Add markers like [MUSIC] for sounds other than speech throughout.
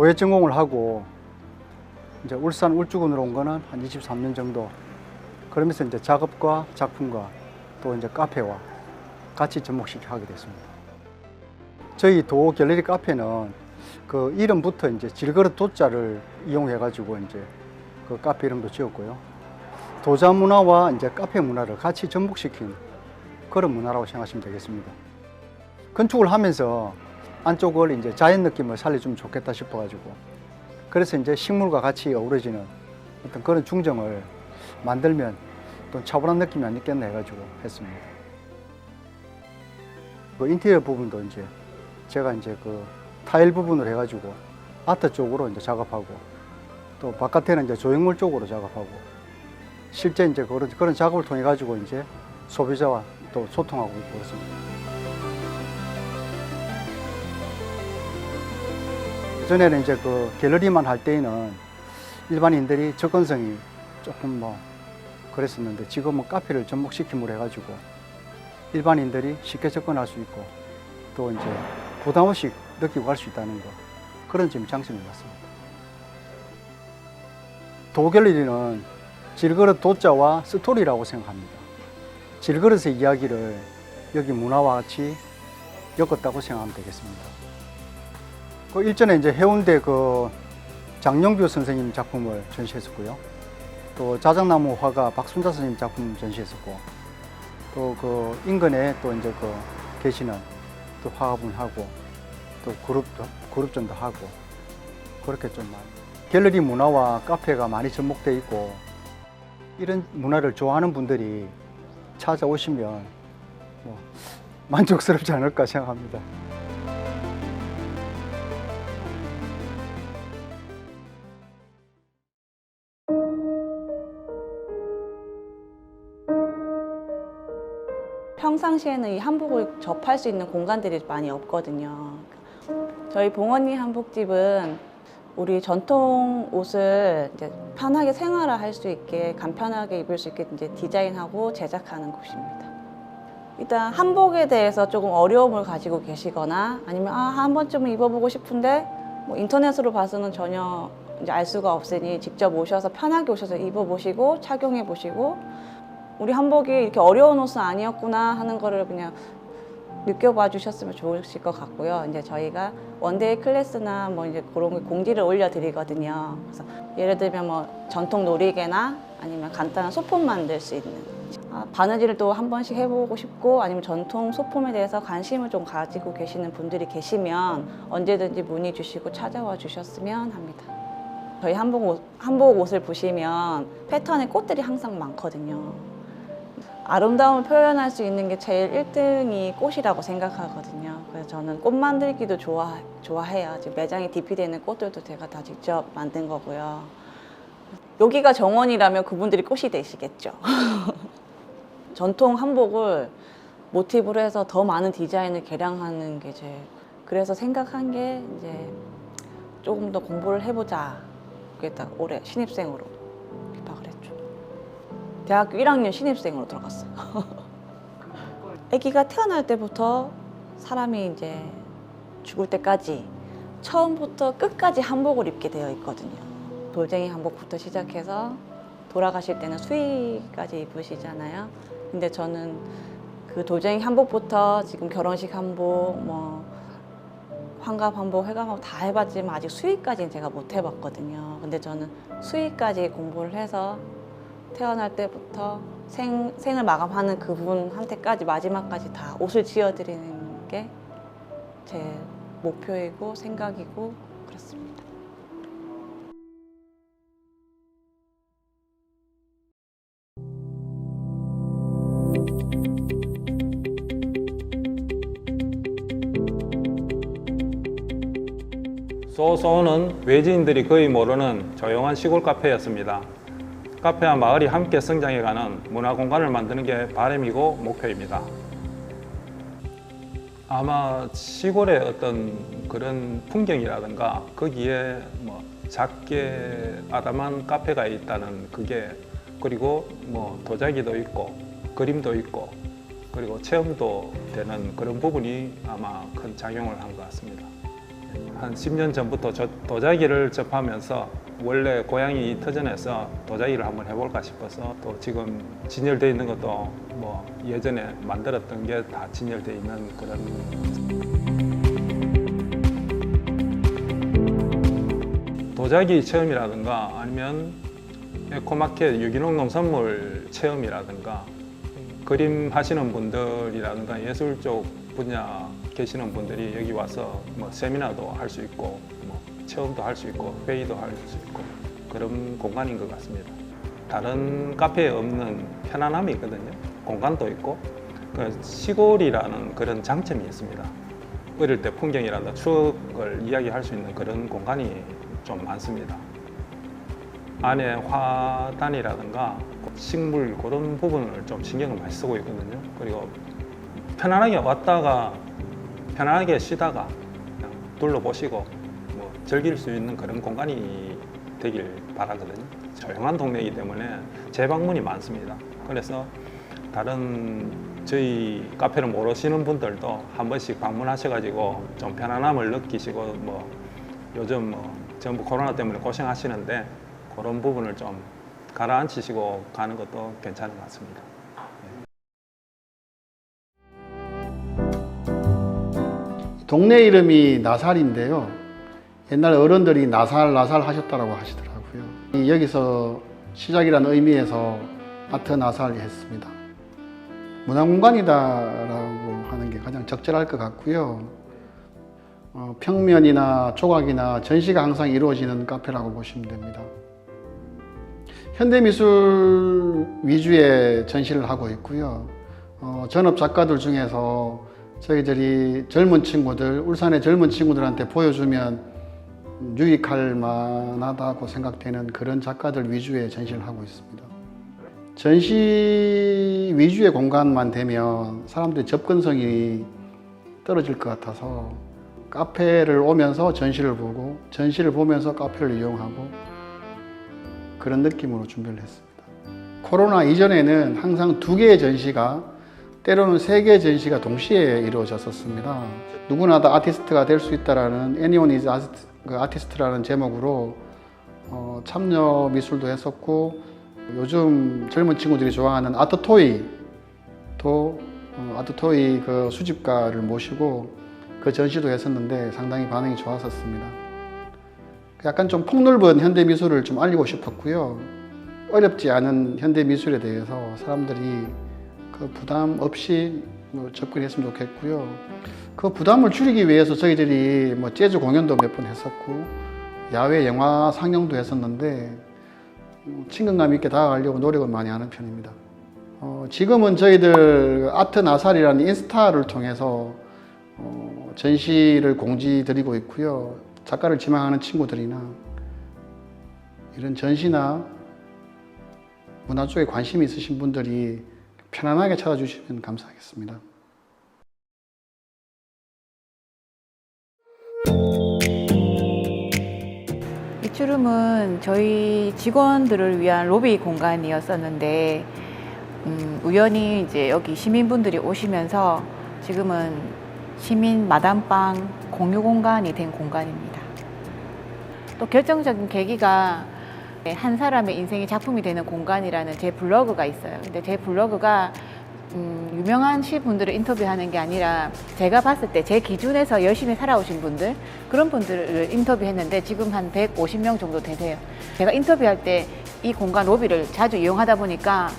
오해 전공을 하고 이제 울산 울주군으로 온 거는 한 23년 정도. 그러면서 이제 작업과 작품과 또 이제 카페와 같이 접목시켜 하게 됐습니다. 저희 도 갤러리 카페는 그 이름부터 이제 질그릇 도자를 이용해 가지고 이제 그 카페 이름도 지었고요. 도자 문화와 이제 카페 문화를 같이 접목시킨 그런 문화라고 생각하시면 되겠습니다. 건축을 하면서 안쪽을 이제 자연 느낌을 살려주면 좋겠다 싶어가지고 그래서 이제 식물과 같이 어우러지는 어떤 그런 중정을 만들면 또 차분한 느낌이 안 있겠나 해가지고 했습니다. 그 인테리어 부분도 이제 제가 이제 그 타일 부분을 해가지고 아트 쪽으로 이제 작업하고 또 바깥에는 이제 조형물 쪽으로 작업하고 실제 이제 그런 그런 작업을 통해 가지고 이제 소비자와 또 소통하고 있고 그렇습니다. 전에는 이제 그 갤러리만 할 때에는 일반인들이 접근성이 조금 뭐 그랬었는데 지금은 카페를 접목시킴으로 해가지고 일반인들이 쉽게 접근할 수 있고 또 이제 부담 없이 느끼고 갈 수 있다는 거 그런 점 장점이 같습니다. 도갤러리는 질그릇 도자와 스토리라고 생각합니다. 질그릇의 이야기를 여기 문화와 같이 엮었다고 생각하면 되겠습니다. 그 일전에 이제 해운대 그 장영규 선생님 작품을 전시했었고요. 또 자작나무 화가 박순자 선생님 작품 전시했었고, 또 그 인근에 또 이제 그 계시는 또 화가분 하고, 또 그룹도 그룹전도 하고 그렇게 좀 갤러리 문화와 카페가 많이 접목돼 있고 이런 문화를 좋아하는 분들이 찾아오시면 뭐 만족스럽지 않을까 생각합니다. 평상시에는 이 한복을 접할 수 있는 공간들이 많이 없거든요. 저희 봉언니 한복집은 우리 전통 옷을 이제 편하게 생활을 할수 있게 간편하게 입을 수 있게 이제 디자인하고 제작하는 곳입니다. 일단 한복에 대해서 조금 어려움을 가지고 계시거나 아니면 아, 한 번쯤은 입어보고 싶은데 뭐 인터넷으로 봐서는 전혀 이제 알 수가 없으니 직접 오셔서 편하게 오셔서 입어보시고 착용해 보시고 우리 한복이 이렇게 어려운 옷은 아니었구나 하는 거를 그냥 느껴봐 주셨으면 좋으실 것 같고요. 이제 저희가 원데이 클래스나 뭐 이제 그런 거 공지를 올려드리거든요. 그래서 예를 들면 뭐 전통 놀이개나 아니면 간단한 소품 만들 수 있는 아, 바느질을 또 한 번씩 해보고 싶고 아니면 전통 소품에 대해서 관심을 좀 가지고 계시는 분들이 계시면 언제든지 문의 주시고 찾아와 주셨으면 합니다. 저희 한복 옷, 한복 옷을 보시면 패턴에 꽃들이 항상 많거든요. 아름다움을 표현할 수 있는 게 제일 1등이 꽃이라고 생각하거든요. 그래서 저는 꽃 만들기도 좋아, 좋아해요. 지금 매장에 DP되는 꽃들도 제가 다 직접 만든 거고요. 여기가 정원이라면 그분들이 꽃이 되시겠죠. [LAUGHS] 전통 한복을 모티브로 해서 더 많은 디자인을 개량하는 게 제 그래서 생각한 게 이제 조금 더 공부를 해보자. 그게 딱 올해 신입생으로. 대학교 1학년 신입생으로 들어갔어요. [LAUGHS] 아기가 태어날 때부터 사람이 이제 죽을 때까지 처음부터 끝까지 한복을 입게 되어 있거든요. 돌쟁이 한복부터 시작해서 돌아가실 때는 수의까지 입으시잖아요. 근데 저는 그 돌쟁이 한복부터 지금 결혼식 한복, 뭐 환갑 한복, 회감 한복 다 해봤지만 아직 수의까지는 제가 못 해봤거든요. 근데 저는 수의까지 공부를 해서 태어날 때부터 생, 생을 마감하는 그분한테까지 마지막까지 다 옷을 지어드리는 게 제 목표이고 생각이고 그렇습니다. 소소는 외지인들이 거의 모르는 조용한 시골 카페였습니다. 카페와 마을이 함께 성장해가는 문화 공간을 만드는 게 바람이고 목표입니다. 아마 시골의 어떤 그런 풍경이라든가 거기에 뭐 작게 아담한 카페가 있다는 그게 그리고 뭐 도자기도 있고 그림도 있고 그리고 체험도 되는 그런 부분이 아마 큰 작용을 한 것 같습니다. 한 10년 전부터 저 도자기를 접하면서 원래 고향이 터전에서 도자기를 한번 해볼까 싶어서 또 지금 진열되어 있는 것도 뭐 예전에 만들었던 게 다 진열되어 있는 그런 도자기 체험이라든가 아니면 에코마켓 유기농 농산물 체험이라든가 그림 하시는 분들이라든가 예술 쪽 분야 계시는 분들이 여기 와서 뭐 세미나도 할 수 있고 뭐 체험도 할 수 있고 회의도 할 수 있고 그런 공간인 것 같습니다. 다른 카페에 없는 편안함이 있거든요. 공간도 있고 그 시골이라는 그런 장점이 있습니다. 어릴 때 풍경이라든가 추억을 이야기할 수 있는 그런 공간이 좀 많습니다. 안에 화단이라든가 식물 그런 부분을 좀 신경을 많이 쓰고 있거든요. 그리고 편안하게 왔다가 편안하게 쉬다가 둘러보시고 뭐 즐길 수 있는 그런 공간이 되길 바라거든요. 조용한 동네이기 때문에 재방문이 많습니다. 그래서 다른 저희 카페를 모르시는 분들도 한 번씩 방문하셔가지고 좀 편안함을 느끼시고 뭐 요즘 뭐 전부 코로나 때문에 고생하시는데 그런 부분을 좀 가라앉히시고 가는 것도 괜찮은 것 같습니다. 동네 이름이 나살인데요. 옛날 어른들이 나살 나살 하셨다고 하시더라고요. 이 여기서 시작이라는 의미에서 아트 나살이 했습니다. 문화공간이다라고 하는 게 가장 적절할 것 같고요. 어, 평면이나 조각이나 전시가 항상 이루어지는 카페라고 보시면 됩니다. 현대미술 위주의 전시를 하고 있고요. 어, 전업 작가들 중에서 저희들이 젊은 친구들, 울산의 젊은 친구들한테 보여주면 유익할 만하다고 생각되는 그런 작가들 위주의 전시를 하고 있습니다. 전시 위주의 공간만 되면 사람들의 접근성이 떨어질 것 같아서 카페를 오면서 전시를 보고 전시를 보면서 카페를 이용하고 그런 느낌으로 준비를 했습니다. 코로나 이전에는 항상 두 개의 전시가 때로는 세 개의 전시가 동시에 이루어졌었습니다. 누구나 다 아티스트가 될 수 있다라는 Anyone is 그 아티스트라는 제목으로 어, 참여 미술도 했었고 요즘 젊은 친구들이 좋아하는 아트토이도 어, 아트토이 그 수집가를 모시고 그 전시도 했었는데 상당히 반응이 좋았었습니다. 약간 좀 폭넓은 현대 미술을 좀 알리고 싶었고요. 어렵지 않은 현대 미술에 대해서 사람들이 그 부담 없이 뭐 접근했으면 좋겠고요. 그 부담을 줄이기 위해서 저희들이 뭐 재즈 공연도 몇 번 했었고 야외 영화 상영도 했었는데 어, 친근감 있게 다가가려고 노력을 많이 하는 편입니다. 어, 지금은 저희들 아트 나살이라는 인스타를 통해서 어, 전시를 공지 드리고 있고요. 작가를 지망하는 친구들이나 이런 전시나 문화 쪽에 관심이 있으신 분들이 편안하게 찾아주시면 감사하겠습니다. 이 추룸은 저희 직원들을 위한 로비 공간이었었는데 음, 우연히 이제 여기 시민분들이 오시면서 지금은 시민 마담방 공유 공간이 된 공간입니다. 또 결정적인 계기가 한 사람의 인생이 작품이 되는 공간이라는 제 블로그가 있어요. 근데 제 블로그가 음, 유명한 시분들을 인터뷰하는 게 아니라 제가 봤을 때 제 기준에서 열심히 살아오신 분들 그런 분들을 인터뷰했는데 지금 한 150명 정도 되세요. 제가 인터뷰할 때 이 공간 로비를 자주 이용하다 보니까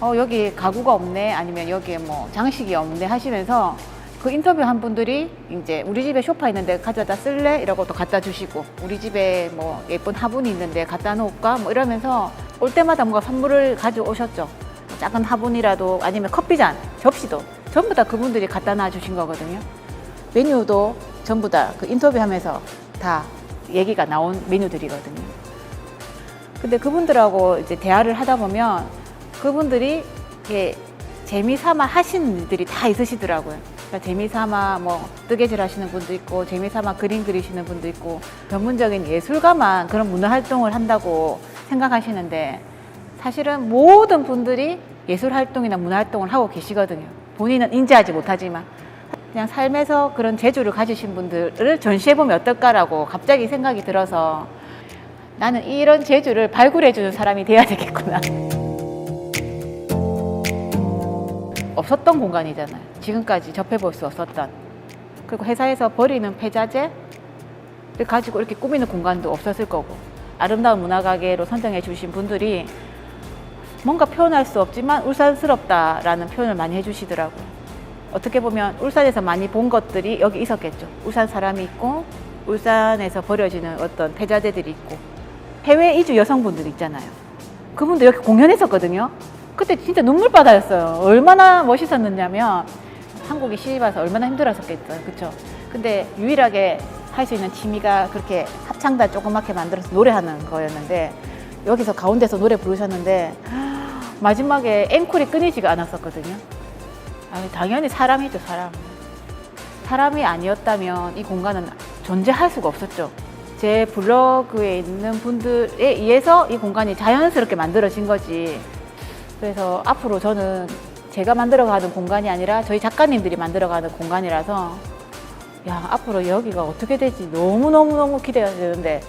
어, 여기 가구가 없네 아니면 여기에 뭐 장식이 없네 하시면서 그 인터뷰한 분들이 이제 우리 집에 소파 있는데 가져다 쓸래? 이러고 또 갖다 주시고 우리 집에 뭐 예쁜 화분이 있는데 갖다 놓을까? 뭐 이러면서 올 때마다 뭔가 선물을 가져오셨죠. 작은 화분이라도 아니면 커피잔, 접시도 전부 다 그분들이 갖다 놔 주신 거거든요. 메뉴도 전부 다 그 인터뷰하면서 다 얘기가 나온 메뉴들이거든요. 근데 그분들하고 이제 대화를 하다 보면 그분들이 이게 재미삼아 하신 일들이 다 있으시더라고요. 그러니까 재미삼아 뭐 뜨개질 하시는 분도 있고 재미삼아 그림 그리시는 분도 있고 전문적인 예술가만 그런 문화 활동을 한다고 생각하시는데 사실은 모든 분들이 예술 활동이나 문화 활동을 하고 계시거든요. 본인은 인지하지 못하지만 그냥 삶에서 그런 재주를 가지신 분들을 전시해보면 어떨까라고 갑자기 생각이 들어서 나는 이런 재주를 발굴해주는 사람이 돼야 되겠구나. 없었던 공간이잖아요. 지금까지 접해볼 수 없었던. 그리고 회사에서 버리는 폐자재를 가지고 이렇게 꾸미는 공간도 없었을 거고. 아름다운 문화가게로 선정해 주신 분들이 뭔가 표현할 수 없지만 울산스럽다라는 표현을 많이 해주시더라고요. 어떻게 보면 울산에서 많이 본 것들이 여기 있었겠죠. 울산 사람이 있고, 울산에서 버려지는 어떤 폐자재들이 있고, 해외 이주 여성분들 있잖아요. 그분들 여기 공연했었거든요. 그때 진짜 눈물 바다였어요. 얼마나 멋있었느냐면 한국에 시집 와서 얼마나 힘들었었겠어요. 그쵸? 근데 유일하게 할 수 있는 취미가 그렇게 합창단 조그맣게 만들어서 노래하는 거였는데 여기서 가운데서 노래 부르셨는데 마지막에 앵콜이 끊이지가 않았었거든요. 아, 당연히 사람이죠, 사람. 사람이 아니었다면 이 공간은 존재할 수가 없었죠. 제 블로그에 있는 분들에 의해서 이 공간이 자연스럽게 만들어진 거지. 그래서 앞으로 저는 제가 만들어가는 공간이 아니라 저희 작가님들이 만들어가는 공간이라서 야 앞으로 여기가 어떻게 될지 너무 너무 너무 기대가 되는데